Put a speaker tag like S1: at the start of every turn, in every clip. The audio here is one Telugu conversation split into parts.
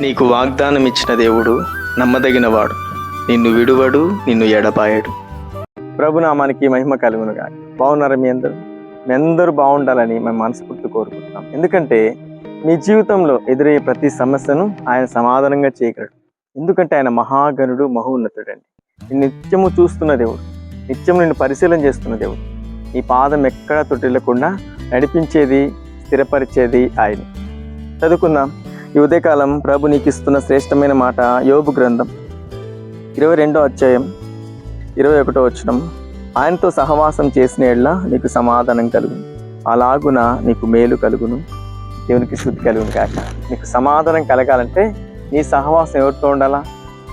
S1: నీకు వాగ్దానం ఇచ్చిన దేవుడు నమ్మదగినవాడు. నిన్ను విడువడు నిన్ను ఎడపాయడు ప్రభునామానికి మహిమ కలుగునుగా బాగున్నారా మీ అందరూ? మీ అందరూ బాగుండాలని మేము మనస్ఫూర్తి కోరుకుంటున్నాం. ఎందుకంటే మీ జీవితంలో ఎదురయ్యే ప్రతి సమస్యను ఆయన సమాధానంగా చేయగలడు. ఎందుకంటే ఆయన మహాగణుడు మహోన్నతుడు అండి నిన్ను నిత్యము చూస్తున్న దేవుడు. నిత్యం నిన్ను పరిశీలన చేస్తున్న దేవుడు. నీ పాదం ఎక్కడా తొట్టిల్లకుండా నడిపించేది స్థిరపరిచేది ఆయన. చదువుకుందాం. ఈ ఉదయకాలం ప్రభు నీకు ఇస్తున్న శ్రేష్టమైన మాట యోబు గ్రంథం. ఇరవై రెండో అధ్యాయం ఇరవై ఒకటో వచ్చడం ఆయనతో సహవాసం చేసిన ఎడ్ల నీకు సమాధానం కలుగును. అలాగున నీకు మేలు కలుగును. దేవునికి శుద్ధి కలుగును కాక నీకు సమాధానం కలగాలంటే నీ సహవాసం ఎవరితో ఉండాలా?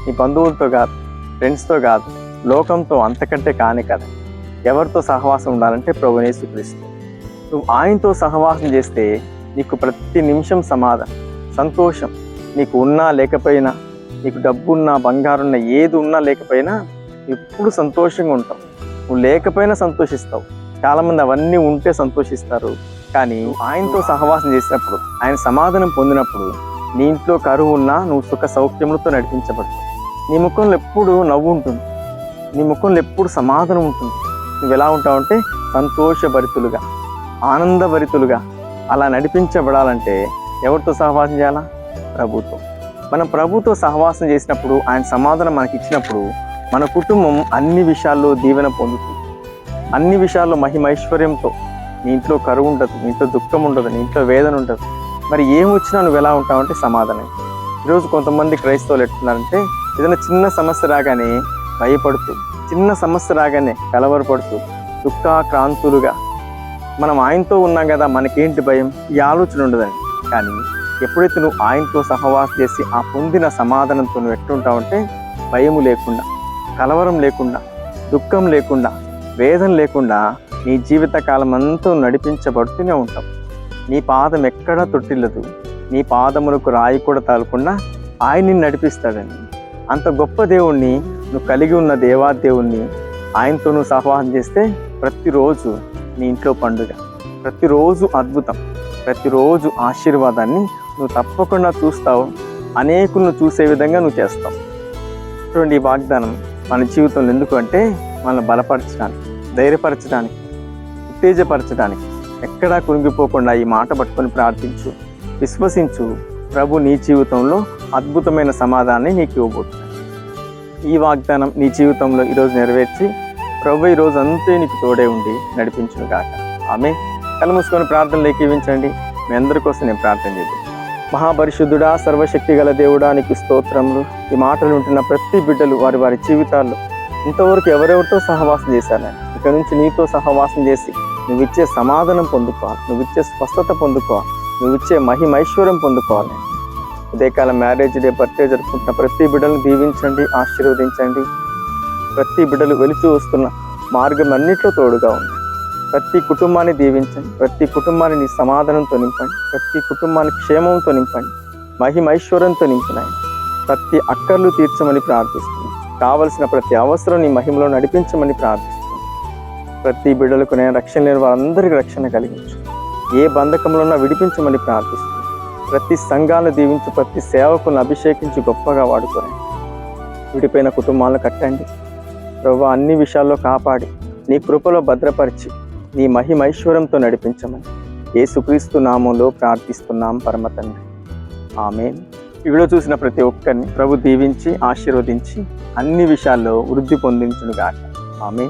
S1: నీ బంధువులతో కాదు ఫ్రెండ్స్తో కాదు లోకంతో అంతకంటే కాని కదా. ఎవరితో సహవాసం ఉండాలంటే ప్రభునేసు క్రీస్తు నువ్వు ఆయనతో సహవాసం చేస్తే నీకు ప్రతి నిమిషం సమాధానం. సంతోషం. నీకు ఉన్నా లేకపోయినా నీకు డబ్బు ఉన్నా బంగారు ఉన్నా ఏది ఉన్నా లేకపోయినా ఎప్పుడు సంతోషంగా ఉంటావు. నువ్వు లేకపోయినా సంతోషిస్తావు. చాలామంది అవన్నీ ఉంటే సంతోషిస్తారు. కానీ ఆయనతో సహవాసం చేసినప్పుడు ఆయన సమాధానం పొందినప్పుడు నీ ఇంట్లో కరువు ఉన్నా నువ్వు సుఖ సౌఖ్యములతో నడిపించబడతావు. నీ ముఖంలో ఎప్పుడు నవ్వు ఉంటుంది. నీ ముఖంలో ఎప్పుడు సమాధానం ఉంటుంది. నువ్వు ఎలా ఉంటావంటే సంతోషభరితులుగా ఆనందభరితులుగా అలా నడిపించబడాలంటే ఎవరితో సహవాసం చేయాలా? ప్రభుత్వం మనం ప్రభుతో సహవాసం చేసినప్పుడు ఆయన సమాధానం మనకి ఇచ్చినప్పుడు మన కుటుంబం అన్ని విషయాల్లో దీవెన పొందుతుంది. అన్ని విషయాల్లో మహిమైశ్వర్యంతో నీ ఇంట్లో కరువు ఉండదు నీ ఇంట్లో దుఃఖం ఉండదు నీ ఇంట్లో వేదన ఉండదు. మరి ఏం వచ్చినా నువ్వు ఎలా ఉంటావంటే సమాధానం. ఈరోజు కొంతమంది క్రైస్తవులు ఎట్టున్నారంటే ఏదైనా చిన్న సమస్య రాగానే భయపడుతూ చిన్న సమస్య రాగానే కలవరపడుతూ దుఃఖాక్రాంతులుగా. మనం ఆయనతో ఉన్నాం కదా మనకేంటి భయం? ఈ ఆలోచన ఉండదండి. కానీ ఎప్పుడైతే నువ్వు ఆయనతో సహవాసం చేసి ఆ పొందిన సమాధానంతో నువ్వు ఎట్టుంటావంటే భయము లేకుండా కలవరం లేకుండా దుఃఖం లేకుండా వేదన లేకుండా నీ జీవిత కాలం అంతా నడిపించబడుతూనే ఉంటావు. నీ పాదం ఎక్కడా తొట్టిల్లదు. నీ పాదములకు రాయి కూడా తాలకుండా ఆయన్ని నడిపిస్తాడని. అంత గొప్ప దేవుణ్ణి నువ్వు కలిగి ఉన్న దేవాదేవుణ్ణి ఆయనతో నువ్వు సహవాసం చేస్తే ప్రతిరోజు నీ ఇంట్లో పండుగ ప్రతిరోజు అద్భుతం. ప్రతిరోజు ఆశీర్వాదాన్ని నువ్వు తప్పకుండా చూస్తావు. అనేకులను చూసే విధంగా నువ్వు చేస్తావు. చూడండి ఈ వాగ్దానం మన జీవితంలో ఎందుకు అంటే మనల్ని బలపరచడానికి ధైర్యపరచడానికి ఉత్తేజపరచడానికి ఎక్కడా కురింగిపోకుండా ఈ మాట పట్టుకొని ప్రార్థించు విశ్వసించు. ప్రభు నీ జీవితంలో అద్భుతమైన సమాధానాన్ని నీకు ఇవ్వబోతున్నాడు. ఈ వాగ్దానం నీ జీవితంలో ఈరోజు నెరవేర్చి ప్రభు ఈరోజు అంతే నీకు తోడే ఉండి నడిపించును గాక ఆమె కళ్ళు మూసుకొని ప్రార్థనలు ఏకీవించండి మీ అందరి కోసం నేను ప్రార్థన చేద్దాం. మహాపరిశుద్ధుడా సర్వశక్తి గల దేవుడా నీకు స్తోత్రములు. ఈ మాటలు ఉంటున్న ప్రతి బిడ్డలు వారి వారి జీవితాల్లో ఇంతవరకు ఎవరెవరితో సహవాసం చేశారని ఇక నుంచి నీతో సహవాసం చేసి నువ్వు ఇచ్చే సమాధానం పొందుకోవాలి. నువ్వు ఇచ్చే స్వస్థత పొందుకోవాలి. నువ్వు ఇచ్చే మహిమైశ్వర్యం పొందుకోవాలి. ఉదయకాలం మ్యారేజ్ డే బర్త్డే జరుపుకుంటున్న ప్రతి బిడ్డలను దీవించండి ఆశీర్వదించండి. ప్రతి బిడ్డలు వెలిచి వస్తున్న మార్గం అన్నిట్లో తోడుగా ఉంది. ప్రతి కుటుంబాన్ని దీవించండి. ప్రతి కుటుంబాన్ని నీ సమాధానంతో నింపండి. ప్రతి కుటుంబాన్ని క్షేమంతో నింపండి. మహిమైశ్వర్యంతో నింపినాయి. ప్రతి అక్కర్లు తీర్చమని ప్రార్థిస్తుంది కావలసిన ప్రతి అవసరం నీ మహిమలో నడిపించమని ప్రార్థిస్తుంది ప్రతి బిడ్డలకు నేను రక్షణ లేని వారందరికీ రక్షణ కలిగించు. ఏ బంధకంలో విడిపించమని ప్రార్థిస్తుంది ప్రతి సంఘాన్ని దీవించి ప్రతి సేవకులను అభిషేకించి గొప్పగా వాడుకోండి విడిపోయిన కుటుంబాలను కట్టండి. ప్రభు అన్ని విషయాల్లో కాపాడి నీ కృపలో భద్రపరిచి నీ మహిమైశ్వరంతో నడిపించమని. యేసుక్రీస్తు నామంలో ప్రార్థిస్తున్నాం పరమ తండ్రి ఆమె వీడియో చూసిన ప్రతి ఒక్కరిని ప్రభు దీవించి ఆశీర్వదించి అన్ని విషయాల్లో వృద్ధి పొందించునుగాక. ఆమె